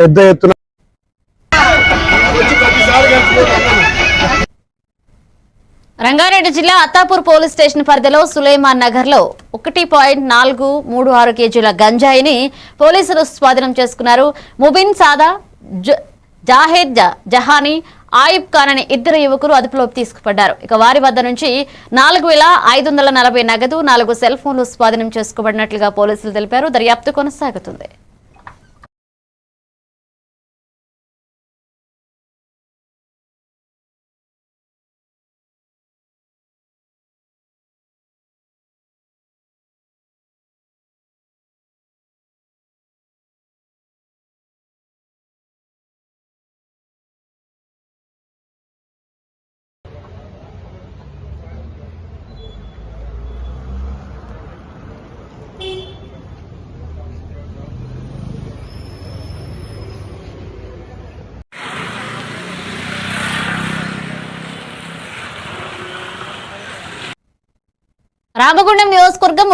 పెద్ద ఎత్తున రంగారెడ్డి జిల్లా అత్తాపూర్ పోలీస్ స్టేషన్ పరిధిలో సులేమాన్ నగర్లో ఒకటి పాయింట్ నాలుగు మూడు ఆరు కేజీల గంజాయిని పోలీసులు స్వాధీనం చేసుకున్నారు. ముబిన్ సాదా జ- జాహేద్ జహానీ ఆయిబ్ ఖాన్ అనే ఇద్దరు యువకులు అదుపులోకి తీసుకుపడ్డారు. ఇక వారి వద్ద నుంచి నాలుగు వేల ఐదు వందల నలభై నగదు నాలుగు సెల్ ఫోన్లు స్వాధీనం చేసుకోబడినట్లుగా పోలీసులు తెలిపారు. దర్యాప్తు కొనసాగుతుంది. రామగుండం నియోజకవర్గం